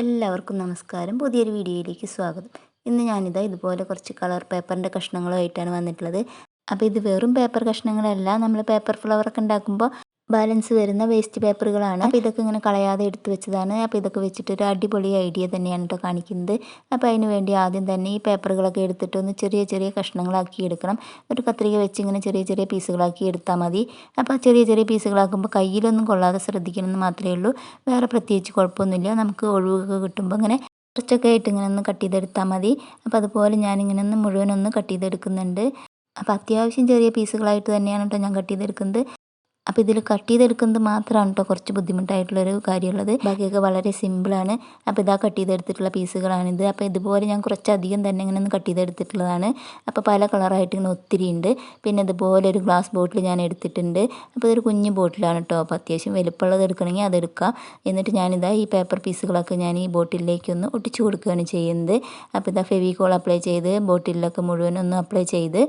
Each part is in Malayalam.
എല്ലാവർക്കും നമസ്കാരം. പുതിയൊരു വീഡിയോയിലേക്ക് സ്വാഗതം. ഇന്ന് ഞാനിതാ ഇതുപോലെ കുറച്ച് കളർ പേപ്പറിന്റെ കഷ്ണങ്ങളുമായിട്ടാണ് വന്നിട്ടുള്ളത്. അപ്പോൾ ഇത് വെറും പേപ്പർ കഷ്ണങ്ങളല്ല. നമ്മൾ പേപ്പർ ഫ്ലവറൊക്കെ ഉണ്ടാക്കുമ്പോൾ ബാലൻസ് വരുന്ന വേസ്റ്റ് പേപ്പറുകളാണ്. അപ്പോൾ ഇതൊക്കെ ഇങ്ങനെ കളയാതെ എടുത്ത് വെച്ചതാണ്. അപ്പോൾ ഇതൊക്കെ വെച്ചിട്ട് ഒരു അടിപൊളി ഐഡിയ തന്നെയാണ് കേട്ടോ കാണിക്കുന്നത്. അപ്പോൾ അതിന് വേണ്ടി ആദ്യം തന്നെ ഈ പേപ്പറുകളൊക്കെ എടുത്തിട്ട് ഒന്ന് ചെറിയ ചെറിയ കഷ്ണങ്ങളാക്കി എടുക്കണം. ഒരു കത്രിക വെച്ച് ഇങ്ങനെ ചെറിയ ചെറിയ പീസുകളാക്കി എടുത്താൽ മതി. അപ്പോൾ ചെറിയ ചെറിയ പീസുകളാക്കുമ്പോൾ കയ്യിലൊന്നും കൊള്ളാതെ ശ്രദ്ധിക്കണമെന്ന് മാത്രമേ ഉള്ളൂ. വേറെ പ്രത്യേകിച്ച് കുഴപ്പമൊന്നുമില്ല. നമുക്ക് ഒഴിവൊക്കെ കിട്ടുമ്പോൾ ഇങ്ങനെ കുറച്ചൊക്കെ ആയിട്ട് ഇങ്ങനെ ഒന്ന് കട്ട് ചെയ്തെടുത്താൽ മതി. അപ്പോൾ അതുപോലെ ഞാനിങ്ങനെ ഒന്ന് മുഴുവനൊന്ന് കട്ട് ചെയ്തെടുക്കുന്നുണ്ട്. അപ്പോൾ അത്യാവശ്യം ചെറിയ പീസുകളായിട്ട് തന്നെയാണ് കേട്ടോ ഞാൻ കട്ട് ചെയ്തെടുക്കുന്നത്. അപ്പോൾ ഇതിൽ കട്ട് ചെയ്തെടുക്കുന്നത് മാത്രമാണ് കേട്ടോ കുറച്ച് ബുദ്ധിമുട്ടായിട്ടുള്ളൊരു കാര്യമുള്ളത് ബാക്കിയൊക്കെ വളരെ സിമ്പിളാണ് അപ്പോൾ ഇതാ കട്ട് ചെയ്തെടുത്തിട്ടുള്ള പീസുകളാണിത് അപ്പോൾ ഇതുപോലെ ഞാൻ കുറച്ചധികം തന്നെ ഇങ്ങനെ ഒന്ന് കട്ട് ചെയ്തെടുത്തിട്ടുള്ളതാണ്. അപ്പോൾ പല കളറായിട്ട് ഇങ്ങനെ ഒത്തിരി ഉണ്ട് പിന്നെ ഇതുപോലെ ഒരു ഗ്ലാസ് ബോട്ടിൽ ഞാൻ എടുത്തിട്ടുണ്ട്. അപ്പോൾ ഇതൊരു കുഞ്ഞു ബോട്ടിലാണ് കേട്ടോ അപ്പോൾ അത്യാവശ്യം വലുപ്പമുള്ളത് എടുക്കണമെങ്കിൽ അതെടുക്കാം എന്നിട്ട് ഞാനിതാ ഈ പേപ്പർ പീസുകളൊക്കെ ഞാൻ ഈ ബോട്ടിലേക്ക് ഒന്ന് ഒട്ടിച്ചു കൊടുക്കുകയാണ് ചെയ്യുന്നത്. അപ്പോൾ ഇതാ ഫെവിക്കോൾ അപ്ലൈ ചെയ്ത് ബോട്ടിലൊക്കെ മുഴുവനൊന്ന് അപ്ലൈ ചെയ്ത്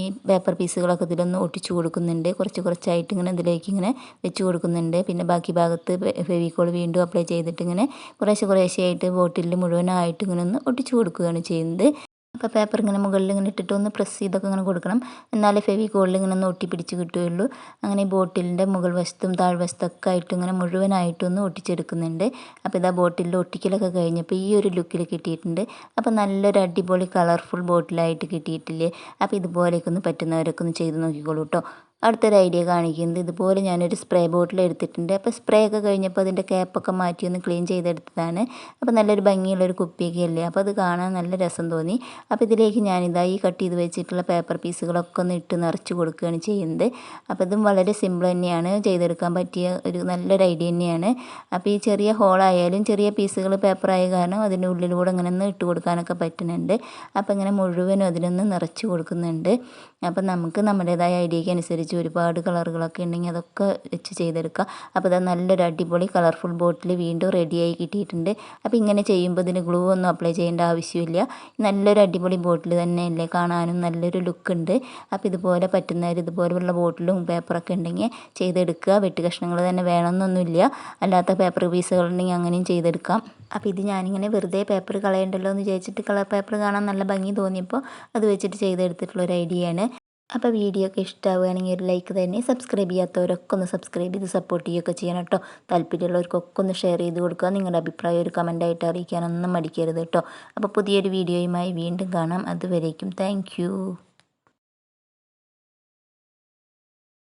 ഈ പേപ്പർ പീസുകളൊക്കെ ഇതിലൊന്ന് ഒട്ടിച്ചു കൊടുക്കുന്നുണ്ട്. കുറച്ച് കുറച്ചായിട്ട് ഇങ്ങനെ ഇതിലേക്ക് ഇങ്ങനെ വെച്ച് കൊടുക്കുന്നുണ്ട്. പിന്നെ ബാക്കി ഭാഗത്ത് ഫെവിക്കോൾ വീണ്ടും അപ്ലൈ ചെയ്തിട്ട് ഇങ്ങനെ കുറേശ്ശെ കുറേശ്ശെയായിട്ട് ബോട്ടിലിൽ മുഴുവനായിട്ട് ഇങ്ങനെ ഒന്ന് ഒട്ടിച്ചു കൊടുക്കുകയാണ് ചെയ്യുന്നത്. അപ്പോൾ പേപ്പർ ഇങ്ങനെ മുകളിൽ ഇങ്ങനെ ഇട്ടിട്ട് ഒന്ന് പ്രസ് ചെയ്തൊക്കെ ഇങ്ങനെ കൊടുക്കണം. എന്നാലേ ഫെവിക്കോളിൽ ഇങ്ങനെ ഒന്ന് ഒട്ടി ഒട്ടിപ്പിടിച്ച് കിട്ടുകയുള്ളൂ. അങ്ങനെ ഈ ബോട്ടിലിന്റെ മുകൾ വശത്തും താഴ്വശത്തൊക്കെ ആയിട്ട് ഇങ്ങനെ മുഴുവനായിട്ടൊന്ന് ഒട്ടിച്ചെടുക്കുന്നുണ്ട് അപ്പോൾ ഇതാ ബോട്ടിലിൽ ഒട്ടിക്കലൊക്കെ കഴിഞ്ഞപ്പോൾ ഈ ഒരു ലുക്കിൽ കിട്ടിയിട്ടുണ്ട്. അപ്പോൾ നല്ലൊരു അടിപൊളി കളർഫുൾ ബോട്ടിലായിട്ട് കിട്ടിയിട്ടില്ലേ? അപ്പോൾ ഇതുപോലെയൊക്കെ ഒന്ന് പറ്റുന്നവരൊക്കെ ഒന്ന് ചെയ്ത് നോക്കിക്കോളൂ കേട്ടോ അടുത്തൊരു ഐഡിയ കാണിക്കുന്നത് ഇതുപോലെ ഞാനൊരു സ്പ്രേ ബോട്ടിൽ എടുത്തിട്ടുണ്ട്. അപ്പോൾ സ്പ്രേ ഒക്കെ കഴിഞ്ഞപ്പോൾ അതിന്റെ ക്യാപ്പൊക്കെ മാറ്റി ഒന്ന് ക്ലീൻ ചെയ്തെടുത്തതാണ്. അപ്പോൾ നല്ലൊരു ഭംഗിയുള്ളൊരു കുപ്പിയൊക്കെ അല്ലേ? അപ്പോൾ അത് കാണാൻ നല്ല രസം തോന്നി. അപ്പോൾ ഇതിലേക്ക് ഞാനിതാ ഈ കട്ട് ചെയ്ത് വെച്ചിട്ടുള്ള പേപ്പർ പീസുകളൊക്കെ ഒന്ന് ഇട്ട് നിറച്ച് കൊടുക്കുകയാണ് ചെയ്യുന്നത്. അപ്പോൾ ഇതും വളരെ സിമ്പിൾ തന്നെയാണ്. ചെയ്തെടുക്കാൻ പറ്റിയ ഒരു നല്ലൊരു ഐഡിയ തന്നെയാണ്. അപ്പോൾ ഈ ചെറിയ ഹോളായാലും ചെറിയ പീസുകൾ പേപ്പറായ കാരണം അതിന്റെ ഉള്ളിലൂടെ ഇങ്ങനെ ഒന്ന് ഇട്ട് കൊടുക്കാനൊക്കെ പറ്റുന്നുണ്ട്. അപ്പോൾ ഇങ്ങനെ മുഴുവനും അതിനൊന്ന് നിറച്ച് കൊടുക്കുന്നുണ്ട്. അപ്പോൾ നമുക്ക് നമ്മുടേതായ ഐഡിയയ്ക്ക് അനുസരിച്ച് വെച്ച് ഒരുപാട് കളറുകളൊക്കെ ഉണ്ടെങ്കിൽ അതൊക്കെ വെച്ച് ചെയ്തെടുക്കുക. അപ്പോൾ ഇതാ നല്ലൊരു അടിപൊളി കളർഫുൾ ബോട്ടിൽ വീണ്ടും റെഡിയായി കിട്ടിയിട്ടുണ്ട്. അപ്പോൾ ഇങ്ങനെ ചെയ്യുമ്പോൾ ഇതിന് ഗ്ലൂ ഒന്നും അപ്ലൈ ചെയ്യേണ്ട ആവശ്യമില്ല. നല്ലൊരു അടിപൊളി ബോട്ടിൽ തന്നെയല്ലേ കാണാനും നല്ലൊരു ലുക്ക് ഉണ്ട്. അപ്പോൾ ഇതുപോലെ പറ്റുന്നവർ ഇതുപോലെയുള്ള ബോട്ടിലും പേപ്പറൊക്കെ ഉണ്ടെങ്കിൽ ചെയ്തെടുക്കുക. വെട്ട് കഷ്ണങ്ങൾ തന്നെ വേണമെന്നൊന്നുമില്ല. അല്ലാത്ത പേപ്പർ പീസുകൾ ഉണ്ടെങ്കിൽ അങ്ങനെയും ചെയ്തെടുക്കാം. അപ്പോൾ ഇത് ഞാനിങ്ങനെ വെറുതെ പേപ്പർ കളയണ്ടല്ലോ എന്ന് വിചാരിച്ചിട്ട് കളർ പേപ്പർ കാണാൻ നല്ല ഭംഗി തോന്നിയപ്പോൾ അത് വെച്ചിട്ട് ചെയ്തെടുത്തിട്ടുള്ള ഒരു ഐഡിയയാണ്. അപ്പോൾ വീഡിയോ ഒക്കെ ഇഷ്ടമാവുകയാണെങ്കിൽ ഒരു ലൈക്ക് തന്നെ സബ്സ്ക്രൈബ് ചെയ്യാത്തവരൊക്കെ ഒന്ന് സബ്സ്ക്രൈബ് ചെയ്ത് സപ്പോർട്ട് ചെയ്യുകയൊക്കെ ചെയ്യണം കേട്ടോ. താല്പര്യമുള്ളവർക്കൊക്കെ ഒന്ന് ഷെയർ ചെയ്ത് കൊടുക്കുക. നിങ്ങളുടെ അഭിപ്രായം ഒരു കമന്റായിട്ട് അറിയിക്കാനൊന്നും മടിക്കരുത് കേട്ടോ. അപ്പോൾ പുതിയൊരു വീഡിയോയുമായി വീണ്ടും കാണാം. അതുവരേക്കും താങ്ക്